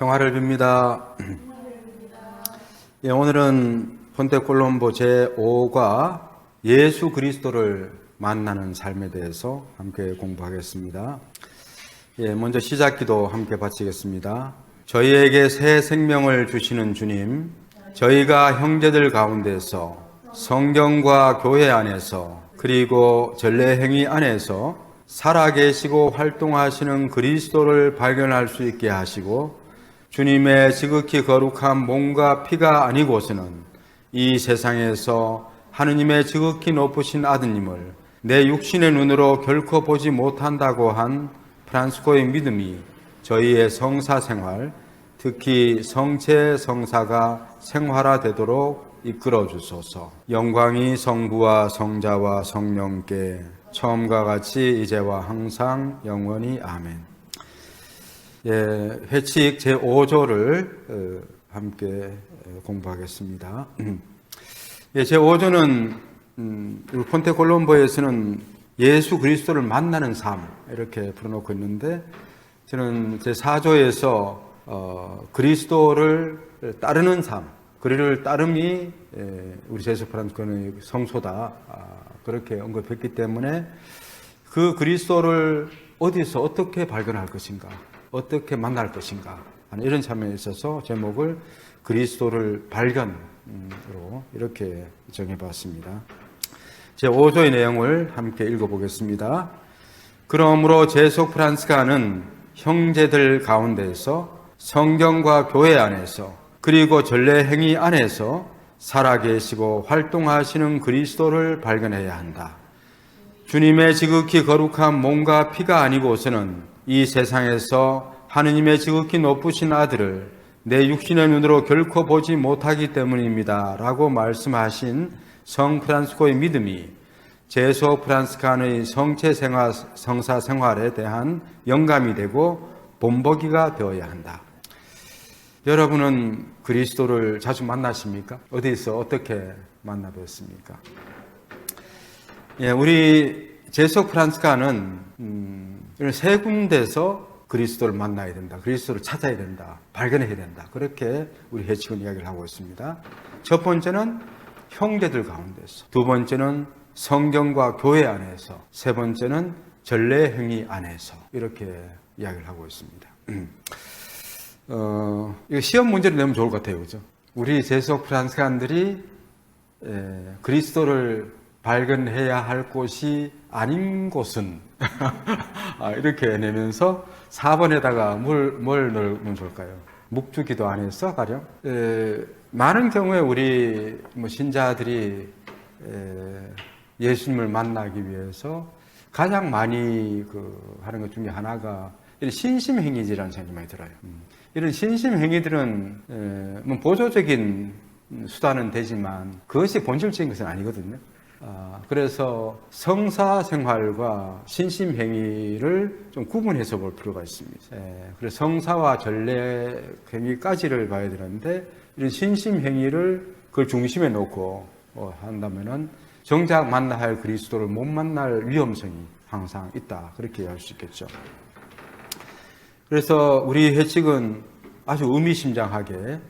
평화를 빕니다. 예, 오늘은 폰테콜롬보 제5과 예수 그리스도를 만나는 삶에 대해서 함께 공부하겠습니다. 예, 먼저 시작 기도 함께 바치겠습니다. 저희에게 새 생명을 주시는 주님, 저희가 형제들 가운데서 성경과 교회 안에서 그리고 전례 행위 안에서 살아계시고 활동하시는 그리스도를 발견할 수 있게 하시고 주님의 지극히 거룩한 몸과 피가 아니고서는 이 세상에서 하느님의 지극히 높으신 아드님을 내 육신의 눈으로 결코 보지 못한다고 한 프란스코의 믿음이 저희의 성사 생활, 특히 성체 성사가 생활화되도록 이끌어 주소서. 영광이 성부와 성자와 성령께 처음과 같이 이제와 항상 영원히 아멘. 예, 회칙 제5조를 함께 공부하겠습니다. 예, 제5조는 음, 폰테 콜롬보에서는 예수 그리스도를 만나는 삶 이렇게 풀어놓고 있는데 저는 제4조에서 어, 그리스도를 따르는 삶, 그리를 따름이 예, 우리 제수 프란스코의 성소다 아, 그렇게 언급했기 때문에 그 그리스도를 어디서 어떻게 발견할 것인가, 어떻게 만날 것인가 하는 이런 참여에 있어서 제목을 그리스도를 발견으로 이렇게 정해봤습니다. 제 5조의 내용을 함께 읽어보겠습니다. 그러므로 제속 프란스카는 형제들 가운데서 성경과 교회 안에서 그리고 전례 행위 안에서 살아계시고 활동하시는 그리스도를 발견해야 한다. 주님의 지극히 거룩한 몸과 피가 아니고서는 이 세상에서 하느님의 지극히 높으신 아들을 내 육신의 눈으로 결코 보지 못하기 때문입니다. 라고 말씀하신 성 프란스코의 믿음이 제소 프란스칸의 성체 생활, 성사 생활에 대한 영감이 되고 본보기가 되어야 한다. 여러분은 그리스도를 자주 만나십니까? 어디서 어떻게 만나뵀습니까? 예, 우리 제소 프란스카는 음, 세 군데서 그리스도를 만나야 된다. 그리스도를 찾아야 된다. 발견해야 된다. 그렇게 우리 해치군 이야기를 하고 있습니다. 첫 번째는 형제들 가운데서, 두 번째는 성경과 교회 안에서, 세 번째는 전례 행위 안에서 이렇게 이야기를 하고 있습니다. 어, 이거 시험 문제를 내면 좋을 것 같아요, 그죠? 우리 프란스칸들이 에, 그리스도를 발견해야 할 곳이 아닌 곳은 아, 이렇게 내면서 4번에다가 뭘, 뭘 넣으면 좋을까요? 묵주 기도 안에서 가령 에, 많은 경우에 우리 뭐 신자들이 에, 예수님을 만나기 위해서 가장 많이 그 하는 것 중에 하나가 신심 행위지라는 생각이 들어요. 음. 이런 신심 행위들은 에, 뭐 보조적인 수단은 되지만 그것이 본질적인 것은 아니거든요. 아, 그래서 성사 생활과 신심 행위를 좀 구분해서 볼 필요가 있습니다. 예, 그래서 성사와 전례 행위까지를 봐야 되는데 이런 신심 행위를 그걸 중심에 놓고 어, 한다면은 정작 만나야 할 그리스도를 못 만날 위험성이 항상 있다 그렇게 할 수 있겠죠. 그래서 우리 회칙은 아주 의미심장하게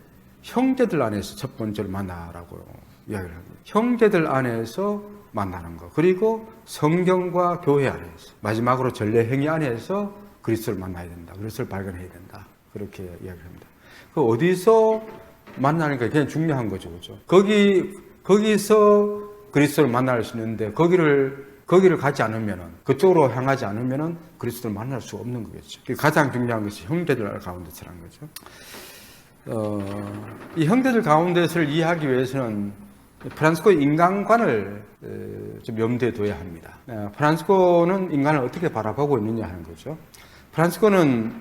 형제들 안에서 첫 번째로 만나라고 이야기를 합니다. 형제들 안에서 만나는 것. 그리고 성경과 교회 안에서. 마지막으로 전례 행위 안에서 그리스도를 만나야 된다. 그리스도를 발견해야 된다. 그렇게 이야기를 합니다. 그 어디서 만나는 게 그냥 중요한 거죠. 그죠? 거기, 거기서 그리스도를 만날 수 있는데 거기를 거기를 가지 않으면은 그쪽으로 향하지 않으면은 그리스도를 만날 수 없는 거겠죠. 가장 중요한 것이 형제들 가운데서란 거죠. 어, 이 형제들 가운데서를 이해하기 위해서는 프란스코의 인간관을 좀 염두에 둬야 합니다. 프란스코는 인간을 어떻게 바라보고 있느냐 하는 거죠. 프란스코는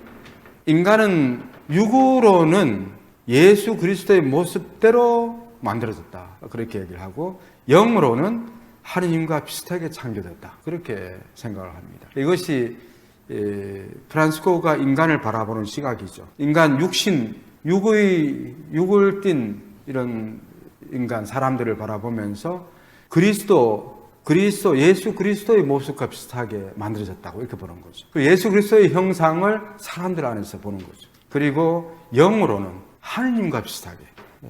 인간은 육으로는 예수 그리스도의 모습대로 만들어졌다. 그렇게 얘기를 하고 영으로는 하느님과 비슷하게 창조됐다. 그렇게 생각을 합니다. 이것이 프란스코가 인간을 바라보는 시각이죠. 인간 육신, 육의, 육을 띤 이런 인간, 사람들을 바라보면서 그리스도, 그리스도, 예수 그리스도의 모습과 비슷하게 만들어졌다고 이렇게 보는 거죠. 예수 그리스도의 형상을 사람들 안에서 보는 거죠. 그리고 영으로는 하느님과 비슷하게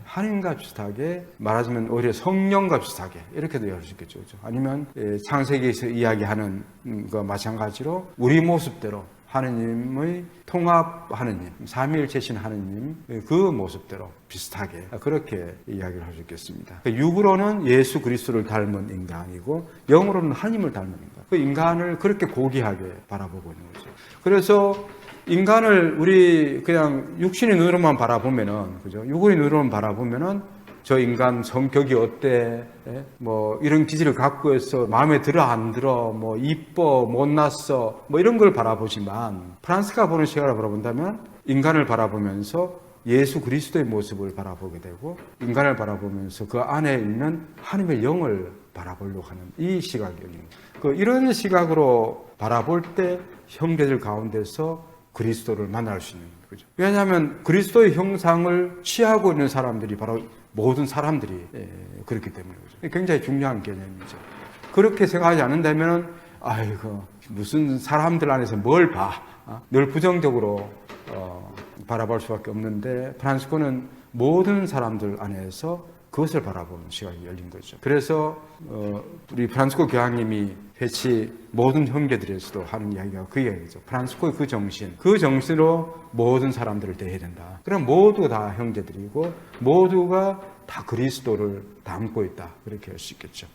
하나님과 비슷하게 말하자면 오히려 성령과 비슷하게 이렇게도 이해할 수 있겠죠. 아니면 예, 창세기에서 이야기하는 것 마찬가지로 우리 모습대로 하느님의 통합 하느님, 삼위일체신 하느님 그 모습대로 비슷하게 그렇게 이야기를 할 수 있겠습니다. 그 육으로는 예수 그리스도를 닮은 인간이고 영으로는 하나님을 닮은 인간. 그 인간을 그렇게 고귀하게 바라보고 있는 거죠. 그래서 인간을 우리 그냥 육신의 눈으로만 바라보면은 그죠? 육의 눈으로만 바라보면은 저 인간 성격이 어때? 예? 뭐 이런 기질을 갖고 있어 마음에 들어 안 들어? 뭐 이뻐 못났어? 뭐 이런 걸 바라보지만 프란스가 보는 시각을 바라본다면 인간을 바라보면서 예수 그리스도의 모습을 바라보게 되고 인간을 바라보면서 그 안에 있는 하나님의 영을 바라보려고 하는 이 거예요. 그 이런 시각으로 바라볼 때 형제들 가운데서 그리스도를 만날 수 있는 거죠. 왜냐하면 그리스도의 형상을 취하고 있는 사람들이 바로 모든 사람들이 예, 그렇기 때문에 그죠. 굉장히 중요한 개념이죠. 그렇게 생각하지 않는다면 아이고 무슨 사람들 안에서 뭘 봐? 어? 늘 부정적으로 어, 바라볼 수밖에 없는데 프란스코는 모든 사람들 안에서 그것을 바라보는 시각이 열린 거죠. 그래서 어, 우리 프란스코 교황님이 회치 모든 형제들에서도 하는 이야기가 그 이야기죠. 프란스코의 그 정신, 그 정신으로 모든 사람들을 대해야 된다. 그럼 모두 다 형제들이고 모두가 다 그리스도를 담고 있다. 그렇게 할 수 있겠죠.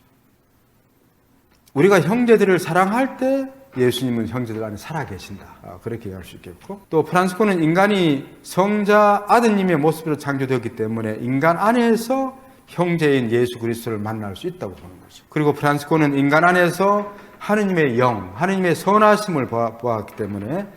우리가 형제들을 사랑할 때 예수님은 형제들 안에 살아 계신다. 아, 그렇게 이해할 수 있겠고. 또 프란스코는 인간이 성자 아드님의 모습으로 창조되었기 때문에 인간 안에서 형제인 예수 그리스도를 만날 수 있다고 보는 거죠. 그리고 프란스코는 인간 안에서 하느님의 영, 하느님의 선하심을 보았기 때문에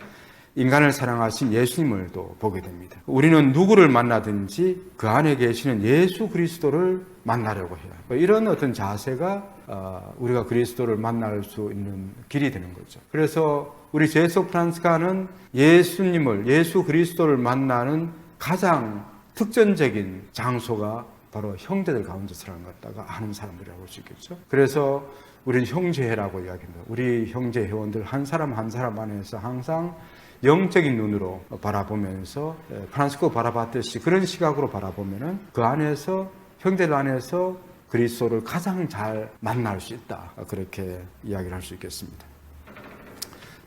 인간을 사랑하신 예수님을 또 보게 됩니다. 우리는 누구를 만나든지 그 안에 계시는 예수 그리스도를 만나려고 해요. 이런 어떤 자세가 어, 우리가 그리스도를 만날 수 있는 길이 되는 거죠. 그래서 우리 제소 프란스카는 예수님을 예수 그리스도를 만나는 가장 특전적인 장소가 바로 형제들 가운데 것다가 아는 사람들이라고 할 수 있겠죠. 그래서 우리는 형제라고 이야기합니다. 우리 형제 회원들 한 사람 한 사람 안에서 항상 영적인 눈으로 바라보면서 예, 프란스코 바라봤듯이 그런 시각으로 바라보면은 그 안에서 형제들 안에서 그리스도를 가장 잘 만날 수 있다. 그렇게 이야기를 할 수 있겠습니다.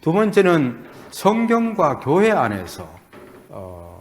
두 번째는 성경과 교회 안에서 어,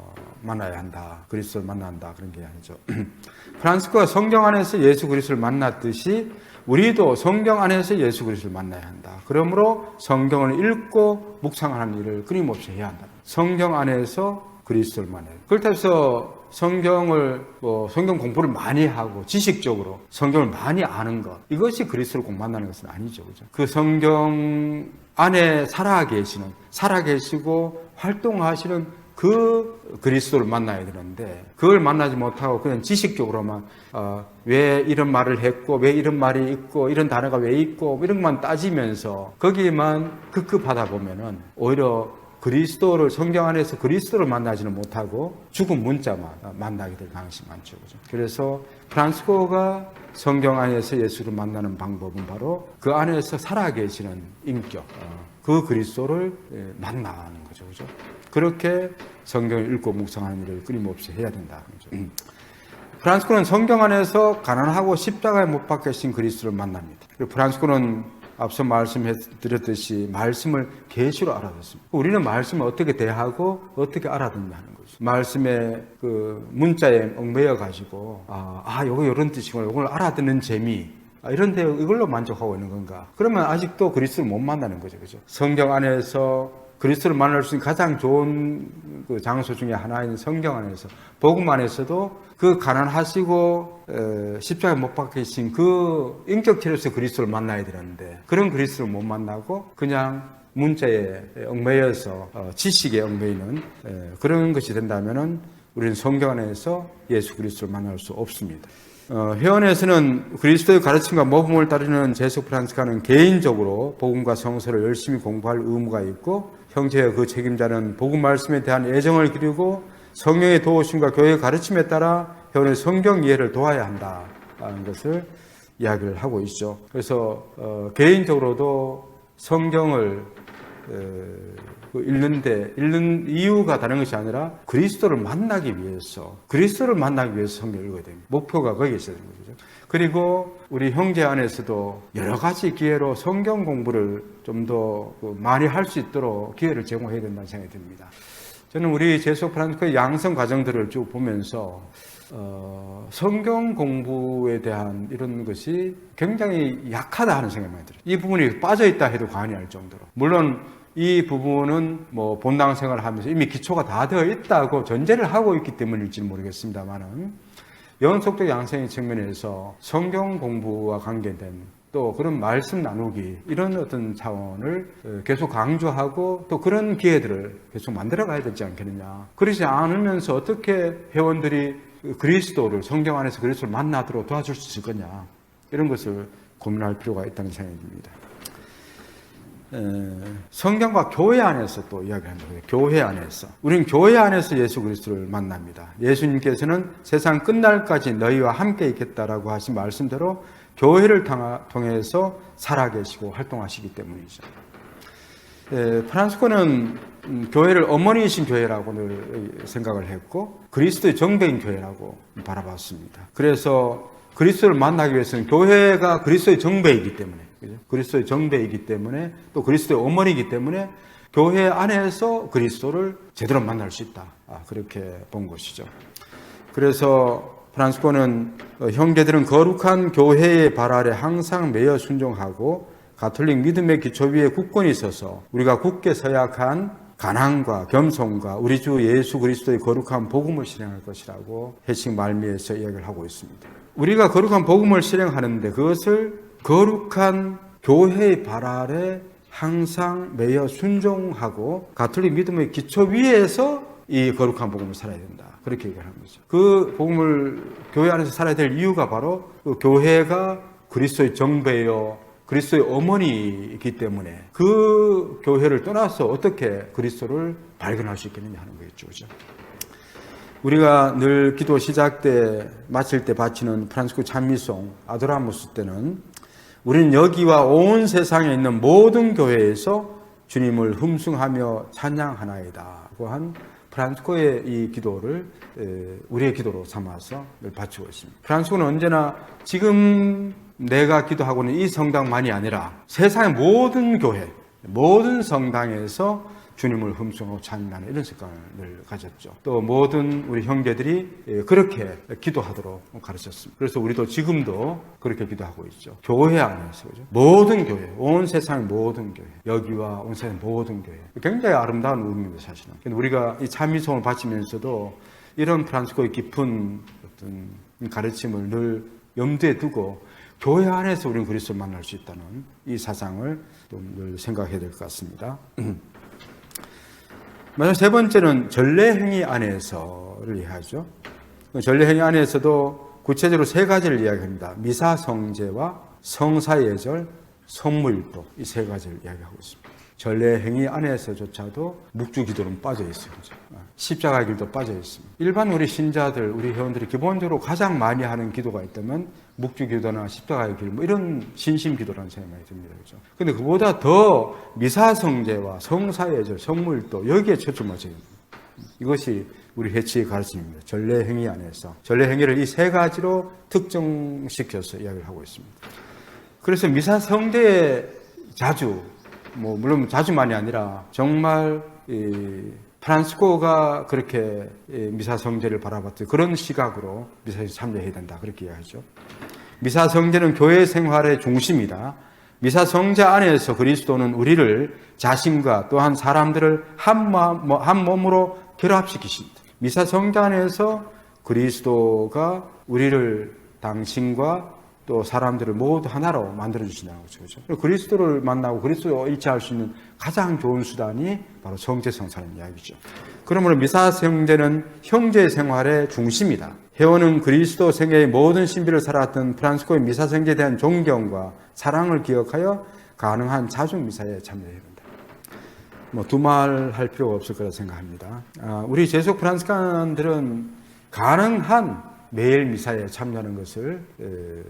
만나야 한다. 그리스도를 만난다. 그런 게 아니죠. 프란스코가 성경 안에서 예수 그리스도를 만났듯이 우리도 성경 안에서 예수 그리스도를 만나야 한다. 그러므로 성경을 읽고 묵상하는 일을 끊임없이 해야 한다. 성경 안에서 그리스도를 만나야 한다. 그렇다고 해서 성경을 뭐 성경 공부를 많이 하고 지식적으로 성경을 많이 아는 것 이것이 그리스도를 꼭 만나는 것은 아니죠. 그죠? 그 성경 안에 살아 계시는 살아 계시고 활동하시는 그 그리스도를 만나야 되는데 그걸 만나지 못하고 그냥 지식적으로만 어, 왜 이런 말을 했고 왜 이런 말이 있고 이런 단어가 왜 있고 뭐 이런 것만 따지면서 거기에만 급급하다 보면은 오히려 그리스도를 성경 안에서 그리스도를 만나지는 못하고 죽은 문자만 만나게 될 가능성이 많죠. 그죠? 그래서 프란스코가 성경 안에서 예수를 만나는 방법은 바로 그 안에서 살아계시는 인격, 어, 그 그리스도를 예, 만나는 거죠. 그죠? 그렇게 성경을 읽고 묵상하는 일을 끊임없이 해야 된다. 그죠? 프란스코는 성경 안에서 가난하고 십자가에 못 박히신 그리스도를 만납니다. 프란스코는 앞서 말씀드렸듯이 말씀을 계시로 알아듣습니다. 우리는 말씀을 어떻게 대하고 어떻게 알아듣냐 하는 거죠. 말씀의 그 문자에 얽매여 가지고 아, 아 요거 이런 뜻이구나. 이걸 알아듣는 재미. 아, 이런데 이걸로 만족하고 있는 건가? 그러면 아직도 그리스도를 못 만나는 거죠. 그죠? 성경 안에서 그리스도를 만날 수 있는 가장 좋은 그 장소 중에 하나인 성경 안에서 복음 안에서도 그 가난하시고 에, 십자가에 못 박히신 그 인격 체로서 그리스도를 만나야 되는데 그런 그리스도를 못 만나고 그냥 문자에 얽매여서 어, 지식에 얽매이는 에, 그런 것이 된다면은 우리는 성경 안에서 예수 그리스도를 만날 수 없습니다. 어, 회원에서는 그리스도의 가르침과 모범을 따르는 제수 프란스카는 개인적으로 복음과 성서를 열심히 공부할 의무가 있고 형제의 그 책임자는 복음 말씀에 대한 애정을 기르고 성령의 도우심과 교회의 가르침에 따라 회원의 성경 이해를 도와야 한다는 것을 이야기를 하고 있죠. 그래서 어, 개인적으로도 성경을 그 읽는데 읽는 이유가 다른 것이 아니라 그리스도를 만나기 위해서 그리스도를 만나기 위해서 성경을 읽어야 됩니다. 목표가 거기에 있어야 되는 거죠. 그리고 우리 형제 안에서도 여러 가지 기회로 성경 공부를 좀 더 많이 할 수 있도록 기회를 제공해야 된다는 생각이 듭니다. 저는 우리 제수 프란스의 양성 과정들을 쭉 보면서 어, 성경 공부에 대한 이런 것이 굉장히 약하다 하는 생각이 많이 들어요. 이 부분이 빠져 있다 해도 과언이 할 정도로. 물론 이 부분은 뭐 본당 생활을 하면서 이미 기초가 다 되어 있다고 전제를 하고 있기 때문일지는 모르겠습니다만은 연속적 양성의 측면에서 성경 공부와 관계된 또 그런 말씀 나누기 이런 어떤 차원을 어, 계속 강조하고 또 그런 기회들을 계속 만들어 가야 되지 않겠느냐. 그러지 않으면서 어떻게 회원들이 그리스도를 성경 안에서 그리스도를 만나도록 도와줄 수 있을 거냐. 이런 것을 고민할 필요가 있다는 생각이 듭니다. 에, 성경과 교회 안에서 또 이야기하는 거예요. 교회 안에서. 우리는 교회 안에서 예수 그리스도를 만납니다. 예수님께서는 세상 끝날까지 너희와 함께 있겠다라고 하신 말씀대로 교회를 통해서 살아계시고 활동하시기 때문이죠. 에, 프란스코는 음, 교회를 어머니이신 교회라고 늘 생각을 했고 그리스도의 정배인 교회라고 바라봤습니다. 그래서 그리스도를 만나기 위해서는 교회가 그리스도의 정배이기 때문에 그죠? 그리스도의 정배이기 때문에 또 그리스도의 어머니이기 때문에 교회 안에서 그리스도를 제대로 만날 수 있다. 아, 그렇게 본 것이죠. 그래서 프란스코는 어, 형제들은 거룩한 교회의 발 아래 항상 매여 순종하고 가톨릭 믿음의 기초 위에 굳건히 있어서 우리가 굳게 서약한 가난과 겸손과 우리 주 예수 그리스도의 거룩한 복음을 실행할 것이라고 해식 말미에서 이야기를 하고 있습니다. 우리가 거룩한 복음을 실행하는데 그것을 거룩한 교회의 발 아래 항상 매여 순종하고 가톨릭 믿음의 기초 위에서 이 거룩한 복음을 살아야 된다. 그렇게 얘기하는 거죠. 그 복음을 교회 안에서 살아야 될 이유가 바로 그 교회가 그리스도의 정배요 그리스도의 어머니이기 때문에 그 교회를 떠나서 어떻게 그리스도를 발견할 수 있겠느냐 하는 거겠죠. 그죠? 우리가 늘 기도 시작 때 마칠 때 바치는 프란스코 찬미송 아도라무스 때는 우리는 여기와 온 세상에 있는 모든 교회에서 주님을 흠숭하며 찬양하나이다고 한 프란스코의 이 기도를 우리의 기도로 삼아서 늘 바치고 있습니다. 프란스코는 언제나 지금 내가 기도하고 는 이 성당만이 아니라 세상의 모든 교회, 모든 성당에서 주님을 흠숭하고 찬양하는 이런 습관을 가졌죠. 또 모든 우리 형제들이 그렇게 기도하도록 가르쳤습니다. 그래서 우리도 지금도 그렇게 기도하고 있죠. 교회 안에서 그죠? 모든 교회, 온 세상의 모든 교회, 여기와 온 세상 모든 교회. 굉장히 아름다운 의미입니다, 사실은. 우리가 이 찬미송을 바치면서도 이런 프란스코의 깊은 어떤 가르침을 늘 염두에 두고 교회 안에서 우리는 그리스도를 만날 수 있다는 이 사상을 늘 생각해야 될 것 같습니다. 마지막 세 번째는 전례행위 안에서를 이해하죠. 전례행위 안에서도 구체적으로 세 가지를 이야기합니다. 미사성제와 성사예절, 성물도 이 세 가지를 이야기하고 있습니다. 전례 행위 안에서조차도 묵주 기도는 빠져 있어요. 십자가 길도 빠져 있습니다. 일반 우리 신자들, 우리 회원들이 기본적으로 가장 많이 하는 기도가 있다면 묵주 기도나 십자가의 길, 뭐 이런 신심 기도라는 생각이 많이 듭니다. 그죠? 근데 그보다 더 미사성제와 성사예절, 성물도 여기에 초점 맞춰야 됩니다. 이것이 우리 해치의 가르침입니다. 전례 행위 안에서. 전례 행위를 이 세 가지로 특정시켜서 이야기를 하고 있습니다. 그래서 미사성대에 자주, 뭐, 물론 자주만이 아니라 정말 프란스코가 그렇게 미사 성제를 바라봤듯 그런 시각으로 미사에 참여해야 된다. 그렇게 이야기하죠. 미사 성제는 교회 생활의 중심이다. 미사 성제 안에서 그리스도는 우리를 자신과 또한 사람들을 한, 마음, 뭐, 한 몸으로 결합시키십니다. 미사 성제 안에서 그리스도가 우리를 당신과 또 사람들을 모두 하나로 만들어 주신다는 거죠. 그렇죠? 그리스도를 만나고 그리스도와 일치할 수 있는 가장 좋은 수단이 바로 성제 성사는 이야기죠. 그러므로 미사성제는 형제 생활의 중심이다. 회원은 그리스도 생애의 모든 신비를 살았던 프란스코의 미사성제에 대한 존경과 사랑을 기억하여 가능한 자중 미사에 참여해야 된다. 뭐 두말 할 필요가 없을 거라 생각합니다. 아, 우리 제속 프란스칸들은 가능한 매일 미사에 참여하는 것을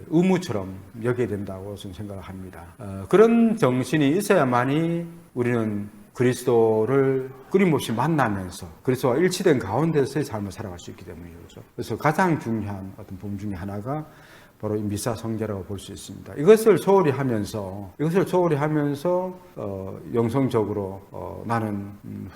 의무처럼 여겨야 된다고 저는 생각을 합니다. 어, 그런 정신이 있어야만이 우리는 그리스도를 끊임없이 만나면서 그리스도와 일치된 가운데서의 삶을 살아갈 수 있기 때문이죠. 그래서 가장 중요한 어떤 부분 중에 하나가 바로 이 미사 성제라고 볼 수 있습니다. 이것을 소홀히 하면서 이것을 소홀히 하면서 어, 영성적으로 어, 나는 음,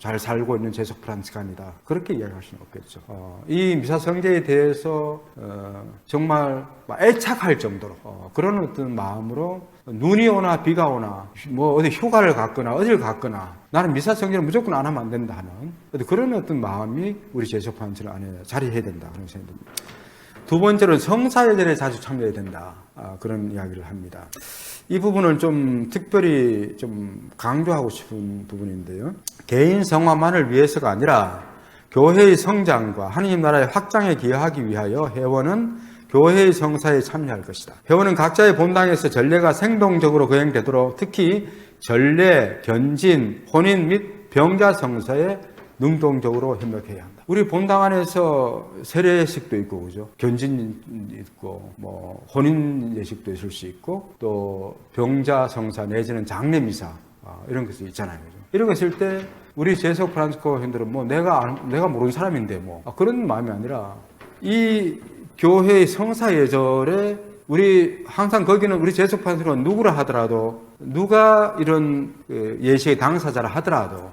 잘 살고 있는 제속 프란치칸이다. 그렇게 이야기할 수는 없겠죠. 어, 이 미사 성제에 대해서 어, 정말 막 애착할 정도로 어, 그런 어떤 마음으로 눈이 오나 비가 오나 뭐 어디 휴가를 갔거나 어딜 갔거나 나는 미사 성제를 무조건 안 하면 안 된다 하는 그런 어떤 마음이 우리 제속 프란치 안에 자리해야 된다 그런 생각이 듭니다. 두 번째로는 성사예절에 자주 참여해야 된다. 아, 그런 이야기를 합니다. 이 부분은 좀 특별히 좀 강조하고 싶은 부분인데요. 개인 성화만을 위해서가 아니라 교회의 성장과 하느님 나라의 확장에 기여하기 위하여 회원은 교회의 성사에 참여할 것이다. 회원은 각자의 본당에서 전례가 생동적으로 거행되도록 특히 전례, 견진, 혼인 및 병자 성사에 능동적으로 협력해야 한다. 우리 본당 안에서 세례식도 있고, 그죠? 견진 있고, 뭐, 혼인 예식도 있을 수 있고, 또 병자 성사 내지는 장례 미사, 아, 이런 것이 있잖아요. 그죠? 이런 거 있을 때, 우리 제석 프란스코 현들은 뭐, 내가, 안- 내가 모르는 사람인데, 뭐, 아, 그런 마음이 아니라, 이 교회의 성사 예절에 우리 항상 거기는 우리 제석 프란스코가 누구라 하더라도, 누가 이런 그 예식의 당사자라 하더라도,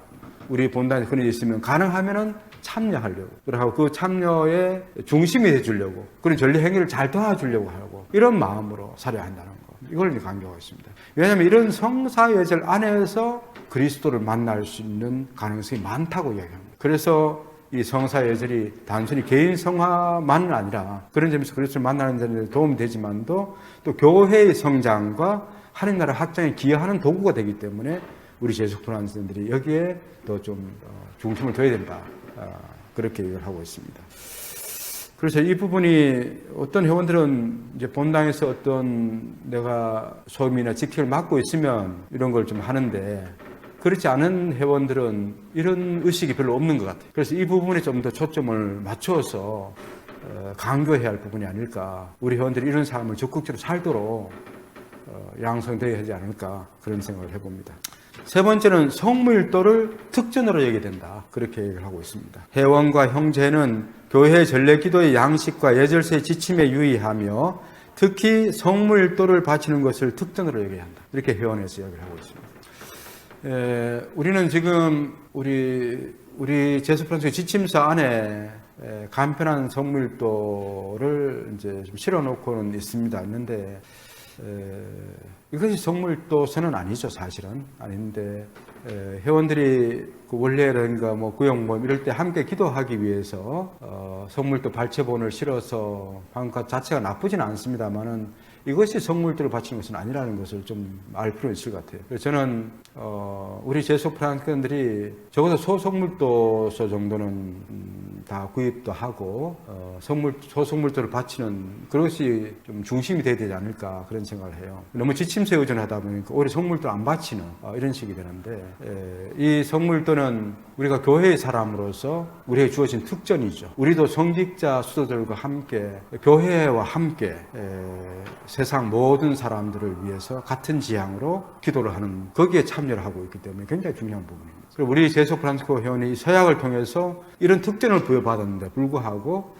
우리 본당에 그런 일 있으면 가능하면은 참여하려고 그리고 그 참여에 중심이 돼주려고 그런 전례 행위를 잘 도와주려고 하고 이런 마음으로 살아야 한다는 거 이걸 강조하고 있습니다. 왜냐하면 이런 성사예절 안에서 그리스도를 만날 수 있는 가능성이 많다고 이야기합니다. 그래서 이 성사 예절이 단순히 개인 성화만은 아니라 그런 점에서 그리스도를 만나는 데 도움이 되지만도 또 교회의 성장과 하나님 나라 확장에 기여하는 도구가 되기 때문에 우리 제숙도난생들이 여기에 더 좀 중심을 둬야 된다. 아, 그렇게 얘기를 하고 있습니다. 그래서 이 부분이 어떤 회원들은 이제 본당에서 어떤 내가 소임이나 직책을 맡고 있으면 이런 걸 좀 하는데 그렇지 않은 회원들은 이런 의식이 별로 없는 것 같아요. 그래서 이 부분에 좀 더 초점을 맞추어서 어, 강조해야 할 부분이 아닐까. 우리 회원들이 이런 삶을 적극적으로 살도록 어, 양성되어야 하지 않을까 그런 생각을 해봅니다. 세 번째는 성물도를 특전으로 여기게 된다. 그렇게 얘기를 하고 있습니다. 회원과 형제는 교회 전례 기도의 양식과 예절세의 지침에 유의하며 특히 성물도를 바치는 것을 특전으로 여겨야 한다. 이렇게 회원에서 이야기를 하고 있습니다. 에, 우리는 지금 우리 우리 제수 프랑스의 지침서 안에 에, 간편한 성물도를 이제 좀 실어놓고는 있습니다. 있는데 에, 이것이 성물도서는 아니죠, 사실은 아닌데 에, 회원들이 그 원래라든가 뭐 구역 모임 이럴 때 함께 기도하기 위해서 어, 성물도 발췌본을 실어서 것 자체가 나쁘지는 않습니다만은 이것이 성물들을 바치는 것은 아니라는 것을 좀 알 필요 있을 것 같아요. 그래서 저는 어, 우리 제속 프랑스들이 적어도 소성물도서 정도는 음, 다 구입도 하고 어, 성물 소성물도를 바치는 그것이 좀 중심이 돼야 되지 않을까 그런 생각을 해요. 너무 지침서에 의존하다 보니까 오히려 성물도 안 바치는 어, 이런 식이 되는데 에, 이 성물도는 우리가 교회의 사람으로서 우리에게 주어진 특전이죠. 우리도 성직자 수도들과 함께 교회와 함께 에, 세상 모든 사람들을 위해서 같은 지향으로 기도를 하는 거기에 참 여를 하고 있기 때문에 굉장히 중요한 부분입니다. 그리고 우리 제소 프란스코 회원이 이 서약을 통해서 이런 특전을 부여받았는데 불구하고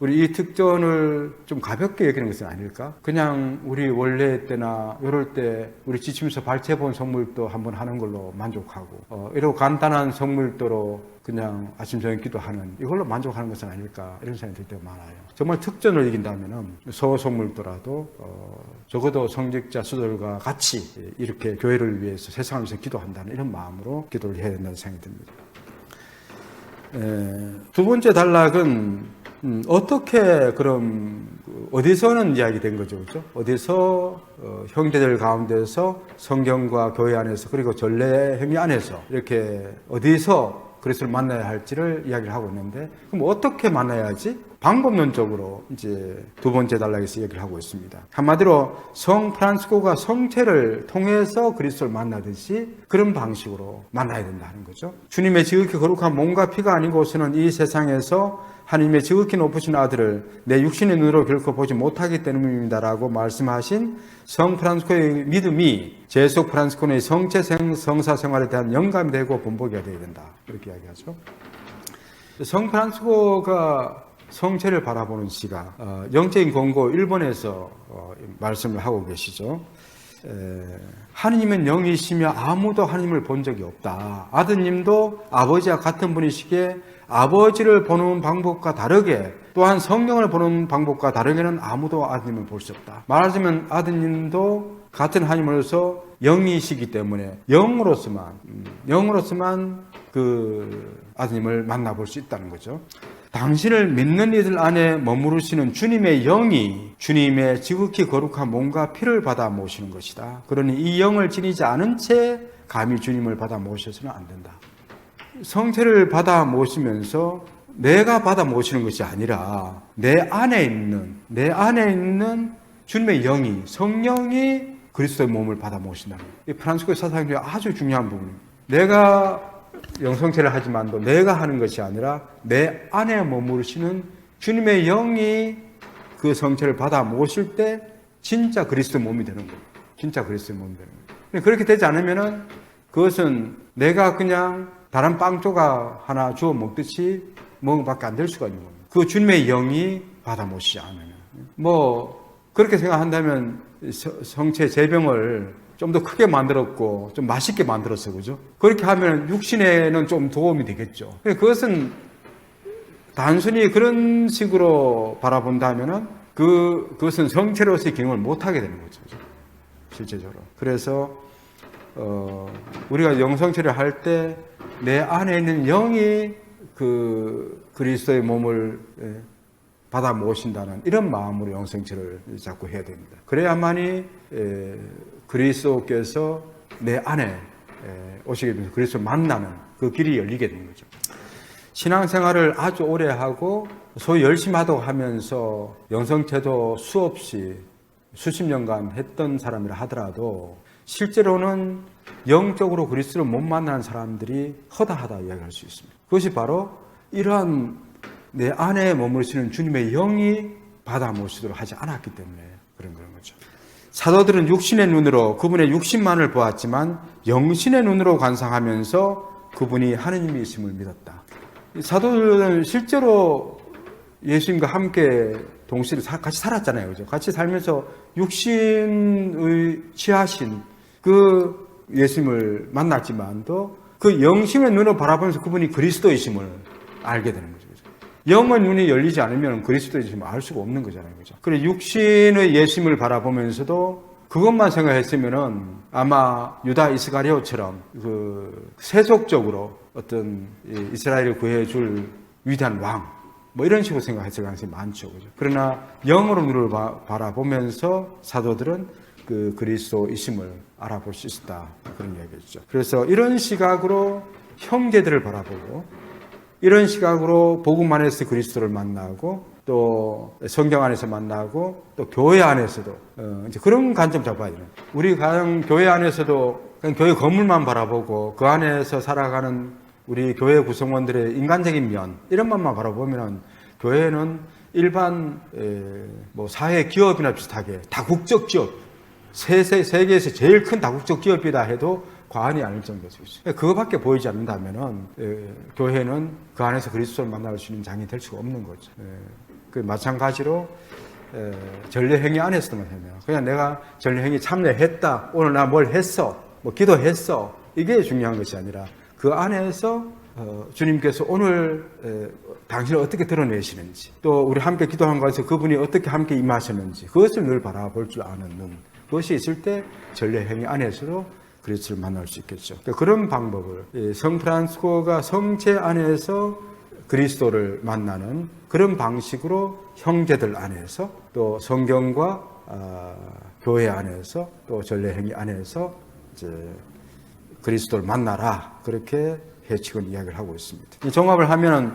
우리 이 특전을 좀 가볍게 여기는 것은 아닐까? 그냥 우리 원래 때나 이럴 때 우리 지침서 발췌본 성물도 한번 하는 걸로 만족하고 어, 이러고 간단한 성물도로 그냥 아침 저녁 기도하는 이걸로 만족하는 것은 아닐까 이런 생각이 들 때가 많아요. 정말 특전을 이긴다면은 소성물도라도 어, 적어도 성직자 수들과 같이 이렇게 교회를 위해서 세상을 위해서 기도한다는 이런 마음으로 기도를 해야 된다는 생각이 듭니다. 에, 두 번째 단락은 음, 어떻게 그럼 그 어디서는 이야기된 거죠, 그렇죠? 어디서 어, 형제들 가운데서 성경과 교회 안에서 그리고 전례 행위 안에서 이렇게 어디서 그리스도를 만나야 할지를 이야기를 하고 있는데 그럼 어떻게 만나야지 방법론적으로 이제 두 번째 단락에서 얘기를 하고 있습니다. 한마디로 성 프란스코가 성체를 통해서 그리스도를 만나듯이 그런 방식으로 만나야 된다는 거죠. 주님의 지극히 거룩한 몸과 피가 아니고서는 이 세상에서 하나님의 지극히 높으신 아들을 내 육신의 눈으로 결코 보지 못하기 때문입니다라고 말씀하신 성 프란스코의 믿음이 제속 프란스코의 성체 생- 성사 생활에 대한 영감이 되고 본보기가 되어야 된다. 이렇게 이야기하죠. 성 프란스코가 성체를 바라보는 시각, 어, 영적인 권고 1번에서 어, 말씀을 하고 계시죠. 에, 하느님은 영이시며 아무도 하느님을 본 적이 없다. 아드님도 아버지와 같은 분이시기에 아버지를 보는 방법과 다르게 또한 성경을 보는 방법과 다르게는 아무도 아드님을 볼 수 없다. 말하자면 아드님도 같은 하나님으로서 영이시기 때문에 영으로서만 음, 영으로서만 그 아드님을 만나볼 수 있다는 거죠. 당신을 믿는 이들 안에 머무르시는 주님의 영이 주님의 지극히 거룩한 몸과 피를 받아 모시는 것이다. 그러니 이 영을 지니지 않은 채 감히 주님을 받아 모셔서는 안 된다. 성체를 받아 모시면서 내가 받아 모시는 것이 아니라 내 안에 있는 내 안에 있는 주님의 영이 성령이 그리스도의 몸을 받아 모신다. 이 프란스코 사상 중에 아주 중요한 부분입니다. 내가 영성체를 하지만도 내가 하는 것이 아니라 내 안에 머무르시는 주님의 영이 그 성체를 받아 모실 때 진짜 그리스도의 몸이 되는 거예요. 진짜 그리스도의 몸이 되는 거예요. 그렇게 되지 않으면은 그것은 내가 그냥 다른 빵 조각 하나 주워 먹듯이 먹은 밖에 안 될 수가 있는 겁니다. 그 주님의 영이 받아 모시지 않으면. 뭐, 그렇게 생각한다면 서- 성체 제병을 좀 더 크게 만들었고 좀 맛있게 만들었어 그죠? 그렇게 하면 육신에는 좀 도움이 되겠죠. 그것은 단순히 그런 식으로 바라본다면은 그 그것은 성체로서의 기능을 못 하게 되는 거죠. 실제적으로. 그래서 어, 우리가 영성체를 할때 내 안에 있는 영이 그 그리스도의 몸을 예, 받아 모신다는 이런 마음으로 영성체를 자꾸 해야 됩니다. 그래야만이 에, 그리스도께서 내 안에 에, 오시게 되면서 그리스도 만나는 그 길이 열리게 되는 거죠. 신앙생활을 아주 오래 하고 소위 열심히 하다고 하면서 영성체도 수없이 수십 년간 했던 사람이라 하더라도 실제로는 영적으로 그리스도를 못 만나는 사람들이 허다하다 이야기할 수 있습니다. 그것이 바로 이러한 내 안에 머무르시는 주님의 영이 받아 모시도록 하지 않았기 때문에 그런 그런 거죠. 사도들은 육신의 눈으로 그분의 육신만을 보았지만 영신의 눈으로 관상하면서 그분이 하느님이심을 믿었다. 이 사도들은 실제로 예수님과 함께 동시에 사- 같이 살았잖아요. 그죠? 같이 살면서 육신의 취하신 그 예수님을 만났지만도 그 영심의 눈으로 바라보면서 그분이 그리스도이심을 알게 되는 거죠. 영의 눈이 열리지 않으면 그리스도이심을 알 수가 없는 거잖아요. 그죠? 그래 육신의 예수님을 바라보면서도 그것만 생각했으면은 아마 유다 이스가리오처럼 그 세속적으로 어떤 이 이스라엘을 구해줄 위대한 왕, 뭐 이런 식으로 생각했을 가능성이 많죠. 그죠? 그러나 영으로 눈을 바, 바라보면서 사도들은 그 그리스도이심을 알아볼 수 있다. 그런 이야기죠. 그래서 이런 시각으로 형제들을 바라보고 이런 시각으로 복음 안에서 그리스도를 만나고 또 성경 안에서 만나고 또 교회 안에서도 어, 이제 그런 관점 잡아야 돼요. 우리 가령 교회 안에서도 그냥 교회 건물만 바라보고 그 안에서 살아가는 우리 교회 구성원들의 인간적인 면 이런 것만 바라보면 교회는 일반 에, 뭐 사회 기업이나 비슷하게 다국적 기업 세세, 세계에서 제일 큰 다국적 기업이다 해도 과언이 아닐 정도죠. 그거밖에 보이지 않는다면은 에, 교회는 그 안에서 그리스도를 만날 수 있는 장이 될 수가 없는 거죠. 에, 그 마찬가지로 에, 전례행위 안에서도만 하면 그냥 내가 전례행위 참여했다 오늘 나 뭘 했어 뭐 기도했어 이게 중요한 것이 아니라 그 안에서 어, 주님께서 오늘 에, 당신을 어떻게 드러내시는지 또 우리 함께 기도한 것에서 그분이 어떻게 함께 임하셨는지 그것을 늘 바라볼 줄 아는 눈 그것이 있을 때 전례 행위 안에서도 그리스도를 만날 수 있겠죠. 그러니까 그런 방법을 이 성프란스코가 성체 안에서 그리스도를 만나는 그런 방식으로 형제들 안에서 또 성경과 아, 교회 안에서 또 전례 행위 안에서 이제 그리스도를 만나라 그렇게 해치곤 이야기를 하고 있습니다. 이 종합을 하면은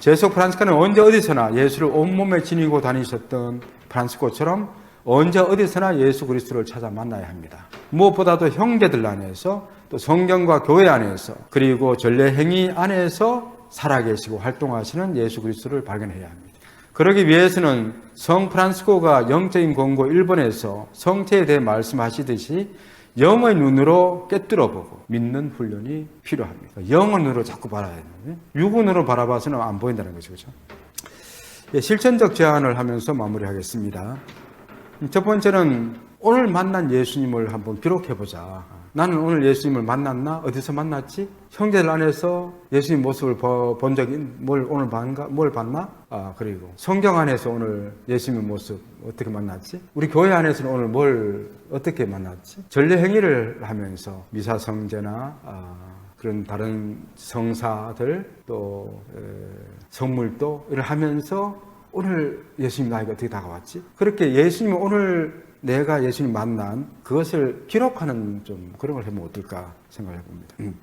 제속 프란스카는 언제 어디서나 예수를 온몸에 지니고 다니셨던 프란스코처럼 언제 어디서나 예수 그리스도를 찾아 만나야 합니다. 무엇보다도 형제들 안에서 또 성경과 교회 안에서 그리고 전례 행위 안에서 살아계시고 활동하시는 예수 그리스도를 발견해야 합니다. 그러기 위해서는 성 프란스코가 영적인 권고 1번에서 성체에 대해 말씀하시듯이 영의 눈으로 꿰뚫어 보고 믿는 훈련이 필요합니다. 영의 눈으로 자꾸 바라야 되는데 육은으로 바라봐서는 안 보인다는 거죠. 그렇죠? 예, 실천적 제안을 하면서 마무리하겠습니다. 첫 번째는 오늘 만난 예수님을 한번 기록해 보자. 나는 오늘 예수님을 만났나? 어디서 만났지? 형제들 안에서 예수님 모습을 보- 본 적이 뭘 오늘 봤가? 뭘 봤나? 아 그리고 성경 안에서 오늘 예수님의 모습 어떻게 만났지? 우리 교회 안에서는 오늘 뭘 어떻게 만났지? 전례 행위를 하면서 미사 성제나 아, 그런 다른 성사들 또 에, 선물도 이를 하면서 오늘 예수님 나에게 어떻게 다가왔지? 그렇게 예수님 오늘 내가 예수님 만난 그것을 기록하는 좀 그런 걸 해보면 어떨까 생각해 봅니다. 음.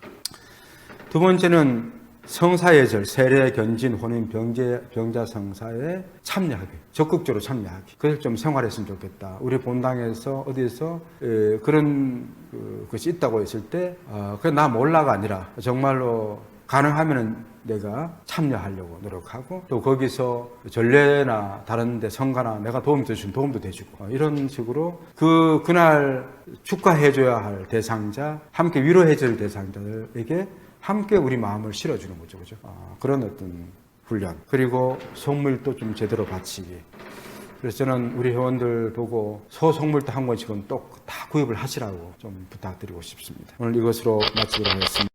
두 번째는 성사의 절, 세례, 견진, 혼인, 병제, 병자 성사에 참여하기. 적극적으로 참여하기. 그걸 좀 생활했으면 좋겠다. 우리 본당에서 어디서 에, 그런 그, 것이 있다고 했을 때, 어, 그나 몰라가 아니라 정말로 가능하면은 내가 참여하려고 노력하고 또 거기서 전례나 다른 데 성가나 내가 도움 주신 도움도 돼주고 어, 이런 식으로 그 그날 축하해줘야 할 대상자 함께 위로해줄 대상자들에게 함께 우리 마음을 실어주는 거죠 그죠? 어, 그런 어떤 훈련. 그리고 선물도 좀 제대로 바치기. 그래서 저는 우리 회원들 보고 소속물도 한 권씩은 또 다 구입을 하시라고 좀 부탁드리고 싶습니다. 오늘 이것으로 마치도록 하겠습니다.